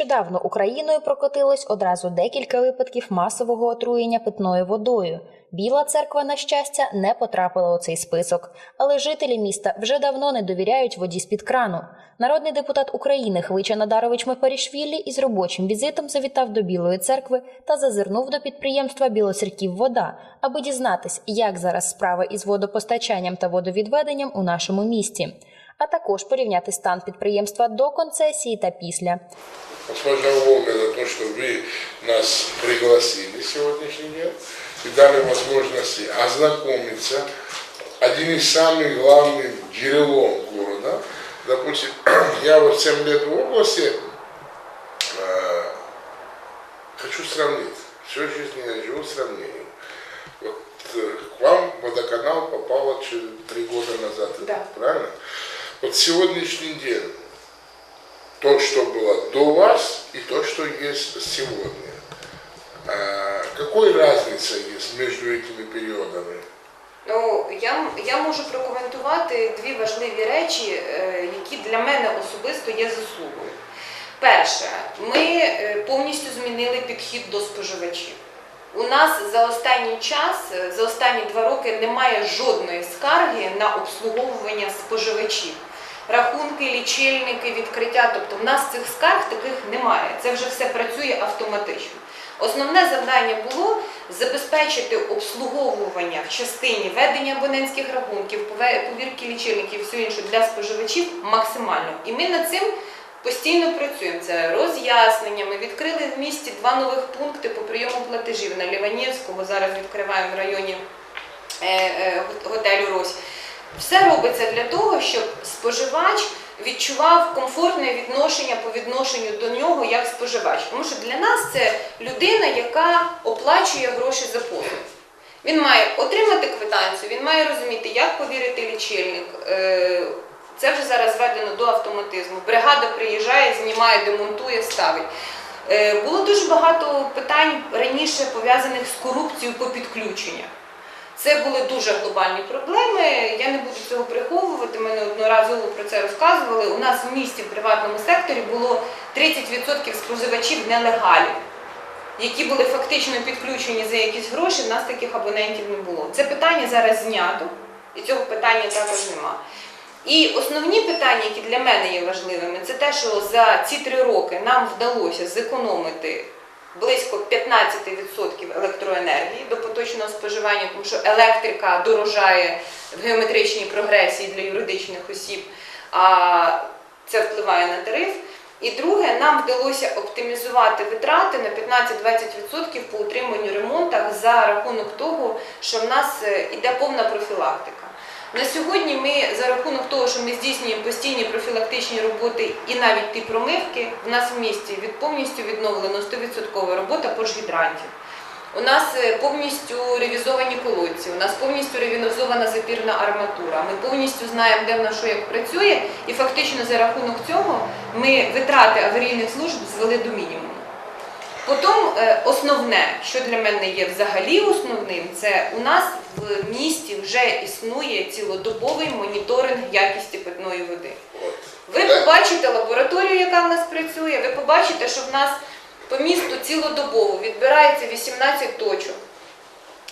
Нещодавно Україною прокотилось одразу декілька випадків масового отруєння питною водою. Біла церква, на щастя, не потрапила у цей список, але жителі міста вже давно не довіряють воді з-під крану. Народний депутат України Хвича Надарович Мепарішвілі із робочим візитом завітав до Білої церкви та зазирнув до підприємства Білоцерків вода, аби дізнатись, як зараз справи із водопостачанням та водовідведенням у нашому місті, а також порівняти стан підприємства до концесії та після. Госпожа Волга за то, что вы нас пригласили сегодняшний день и дали возможности ознакомиться. Один из самых главных деревом города. Допустим, я вот 7 лет в области э, хочу сравнить. Всю жизнь я живу сравнением. Вот э, к вам водоканал попало через три года назад, Да. правильно? Вот сегодняшний день то, что было до вас, и то, что есть сегодня. А, какой разница есть между этими периодами? Ну, я, я можу прокоментувати дві важливі речі, е, які для мене особисто є заслугою. Перше, ми е, повністю змінили підхід до споживачів. У нас за останній час, е, за останні два роки, немає жодної скарги на обслуговування споживачів. Рахунки, лічильники, відкриття. Тобто в нас цих скарг таких немає. Це вже все працює автоматично. Основне завдання було забезпечити обслуговування в частині ведення абонентських рахунків, повірки лічильників, все інше для споживачів максимально. І ми над цим постійно працюємо. Це роз'яснення. Ми відкрили в місті два нових пункти по прийому платежів на Ліванівському. Зараз відкриваємо в районі е, е, готелю Рось. Все робиться для того, щоб споживач відчував комфортне відношення по відношенню до нього як споживач. Тому що для нас це людина, яка оплачує гроші за послуги. Він має отримати квитанцію, він має розуміти, як повірити лічильник. Е, Це вже зараз зведено до автоматизму. Бригада приїжджає, знімає, демонтує, ставить. Е, Було дуже багато питань раніше пов'язаних з корупцією по підключеннях. Це були дуже глобальні проблеми. Я не буду цього приховувати. Ми неодноразово про це розказували. У нас в місті в приватному секторі було 30% споживачів нелегалів, які були фактично підключені за якісь гроші. В нас таких абонентів не було. Це питання зараз знято, і цього питання також нема. І основні питання, які для мене є важливими, це те, що за ці три роки нам вдалося зекономити близько 15% електроенергії до поточного споживання, тому що електрика дорожає в геометричній прогресії для юридичних осіб, а це впливає на тариф. І друге, нам вдалося оптимізувати витрати на 15-20% по утриманню ремонтах за рахунок того, що в нас е, іде повна профілактика. На сьогодні ми за рахунок того, що ми здійснюємо постійні профілактичні роботи і навіть ті промивки, в нас в місті від повністю відновлено 100% робота пожгідрантів. У нас е, повністю ревізовані колодці, у нас повністю ревізована запірна арматура. Ми повністю знаємо, де в нас що як працює, і фактично за рахунок цього ми витрати аварійних служб звели до мінімуму. Потім е, основне, що для мене є взагалі основним, це у нас в місті вже існує цілодобовий моніторинг якості питної води. Ви побачите лабораторію, яка в нас працює, ви побачите, що в нас по місту цілодобово відбирається 18 точок.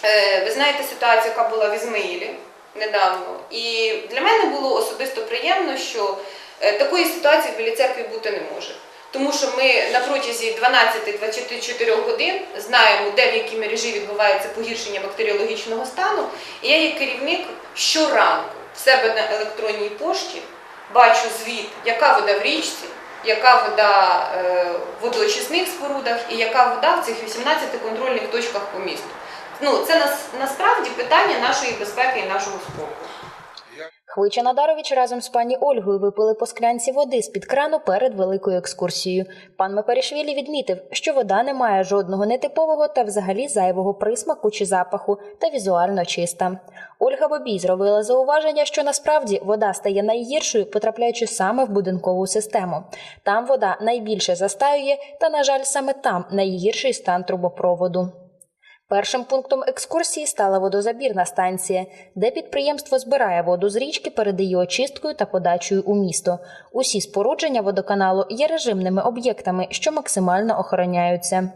Е, Ви знаєте ситуацію, яка була в Ізмаїлі недавно. І для мене було особисто приємно, що е, такої ситуації в Білій церкві бути не може. Тому що ми на протязі 12-24 годин знаємо, де в якій мережі відбувається погіршення бактеріологічного стану. І я, як керівник, щоранку в себе на електронній пошті бачу звіт, яка вода в річці, яка вода е, в водоочисних спорудах і яка вода в цих 18 контрольних точках по місту. Ну, це нас, насправді питання нашої безпеки і нашого спокою. Хвича Надарович разом з пані Ольгою випили по склянці води з-під крану перед великою екскурсією. Пан Мепарішвілі відмітив, що вода не має жодного нетипового та взагалі зайвого присмаку чи запаху та візуально чиста. Ольга Бобій зробила зауваження, що насправді вода стає найгіршою, потрапляючи саме в будинкову систему. Там вода найбільше застаює, та, на жаль, саме там найгірший стан трубопроводу. Першим пунктом екскурсії стала водозабірна станція, де підприємство збирає воду з річки, перед її очисткою та подачею у місто. Усі спорудження водоканалу є режимними об'єктами, що максимально охороняються.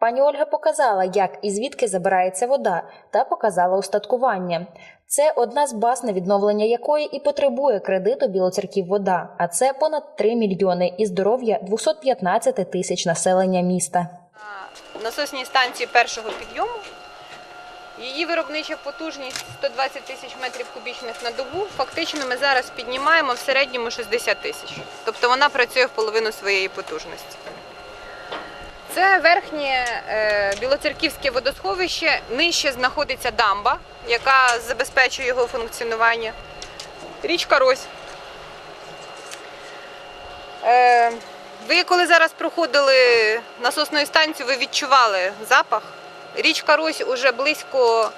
Пані Ольга показала, як і звідки забирається вода, та показала устаткування. Це одна з баз, на відновлення якої і потребує кредиту Білоцерків вода, а це понад 3 мільйони і здоров'я 215 тисяч населення міста. На насосній станції першого підйому. Її виробнича потужність 120 тисяч метрів кубічних на добу. Фактично ми зараз піднімаємо в середньому 60 тисяч. Тобто вона працює в половину своєї потужності. Це верхнє е, білоцерківське водосховище. Нижче знаходиться дамба, яка забезпечує його функціонування. Річка Рось. Ви коли зараз проходили насосну станцію, ви відчували запах. Річка Рось уже близько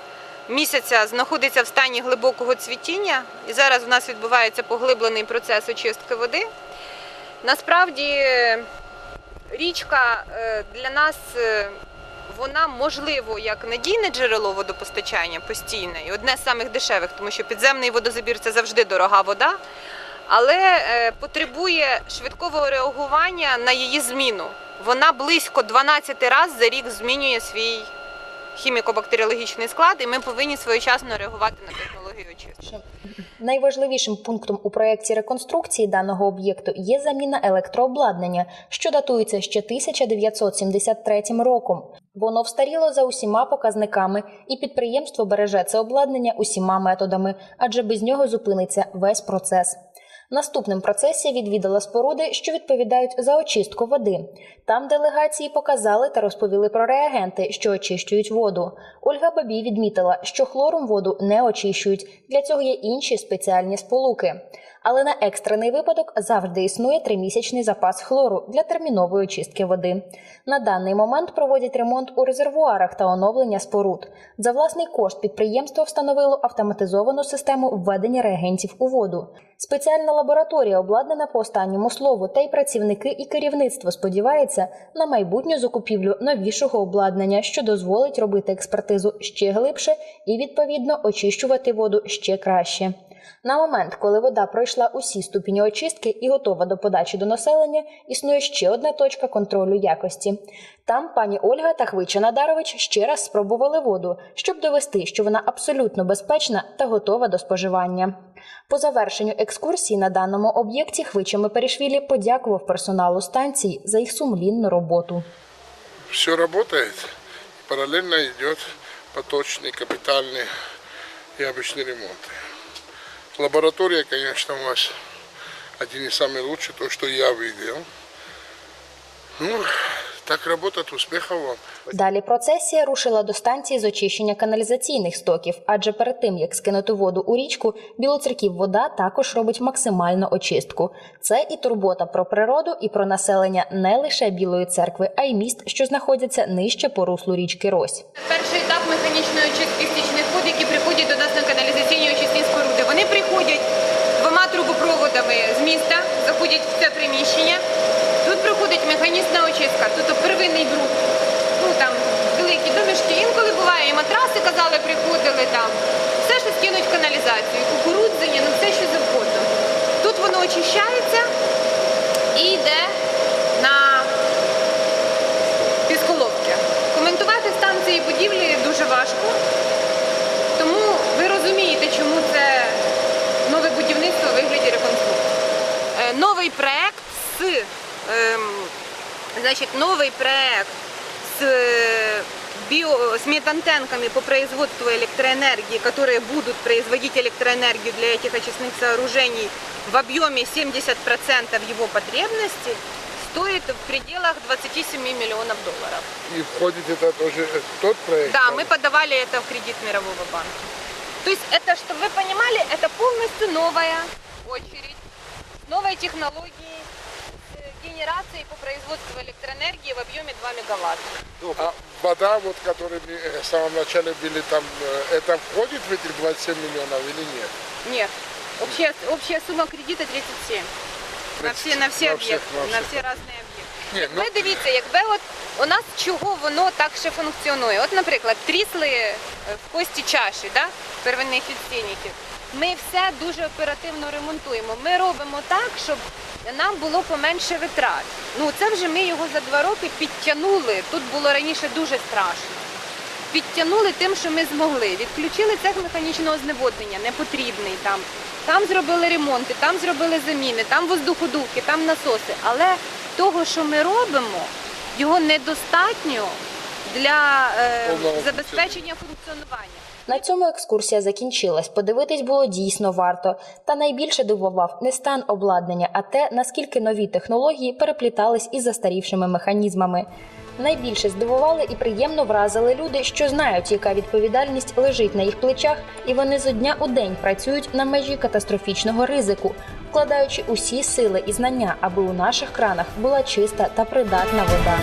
місяця знаходиться в стані глибокого цвітіння, і зараз у нас відбувається поглиблений процес очистки води. Насправді річка е, для нас е, вона можливо як надійне джерело водопостачання постійне і одне з самих дешевих, тому що підземний водозабір це завжди дорога вода але е, потребує швидкого реагування на її зміну. Вона близько 12 разів за рік змінює свій хіміко-бактеріологічний склад, і ми повинні своєчасно реагувати на технологію очистки. Найважливішим пунктом у проєкті реконструкції даного об'єкту є заміна електрообладнання, що датується ще 1973 роком. Воно встаріло за усіма показниками, і підприємство береже це обладнання усіма методами, адже без нього зупиниться весь процес. Наступним процесія відвідала споруди, що відповідають за очистку води. Там делегації показали та розповіли про реагенти, що очищують воду. Ольга Бабій відмітила, що хлором воду не очищують. Для цього є інші спеціальні сполуки. Але на екстрений випадок завжди існує тримісячний запас хлору для термінової очистки води. На даний момент проводять ремонт у резервуарах та оновлення споруд. За власний кошт підприємство встановило автоматизовану систему введення реагентів у воду. Спеціальна лабораторія обладнана по останньому слову, та й працівники і керівництво сподіваються на майбутню закупівлю новішого обладнання, що дозволить робити експертизу ще глибше і відповідно очищувати воду ще краще. На момент, коли вода пройшла усі ступені очистки і готова до подачі до населення, існує ще одна точка контролю якості. Там пані Ольга та Хвича Надарович ще раз спробували воду, щоб довести, що вона абсолютно безпечна та готова до споживання. По завершенню екскурсії на даному об'єкті Хвича Меперішвілі подякував персоналу станції за їх сумлінну роботу. Все работает, параллельно идет поточный, капитальный и обычный ремонт. Лаборатория, конечно, у вас один из самых лучших, то, что я видел. Ну, так работать, успехов вам. Далі процесія рушила до станції з очищення каналізаційних стоків, адже перед тим як скинути воду у річку, білоцерків вода також робить максимальну очистку. Це і турбота про природу і про населення не лише Білої церкви, а й міст, що знаходяться нижче по руслу річки Рось. Перший етап механічної очистки стічних вод, які приходять до нас на каналізаційні очисні споруди. Вони приходять двома трубопроводами з міста, заходять в це приміщення. Тут проходить механічна очистка, тобто первинний бруд. Ну там великі домішки. Інколи буває, і матраси казали, приходили там. Все, що скинуть в каналізацію, кукурудзення, ну все, що завгодно. Тут воно очищається і йде значить, новий проект с, э, био, с медантенками по производству электроэнергии, которые будут производить электроэнергию для этих очистных сооружений в объеме 70% его потребности, стоит в пределах 27 миллионов долларов. И входит это тоже тот проект? Да, мы подавали это в кредит Мирового банка. То есть это, чтобы вы понимали, это полностью новая очередь, новой технологии с генерацией по производству электроэнергии в объеме 2 мегаватта. А вода, вот, которая мы э, в самом начале были там, э, это входит в этих 27 миллионов или нет? Нет, общая, общая сумма кредита 37. На все, на все На всех, объекты, на на всех. все разные объекты. Ні, Якби дивіться, якби от у нас чого воно так ще функціонує. От, наприклад, трісли е, в кості чаші, да? первинних відстійників. Ми все дуже оперативно ремонтуємо. Ми робимо так, щоб нам було поменше витрат. Ну це вже ми його за два роки підтягнули. Тут було раніше дуже страшно. Підтягнули тим, що ми змогли. Відключили цех механічного зневоднення, непотрібний там. Там зробили ремонти, там зробили заміни, там воздуходувки, там насоси. Але того, що ми робимо, його недостатньо для е, забезпечення функціонування. На цьому екскурсія закінчилась. Подивитись було дійсно варто. Та найбільше дивував не стан обладнання, а те, наскільки нові технології переплітались із застарівшими механізмами. Найбільше здивували і приємно вразили люди, що знають, яка відповідальність лежить на їх плечах, і вони зо дня у день працюють на межі катастрофічного ризику, вкладаючи усі сили і знання, аби у наших кранах була чиста та придатна вода.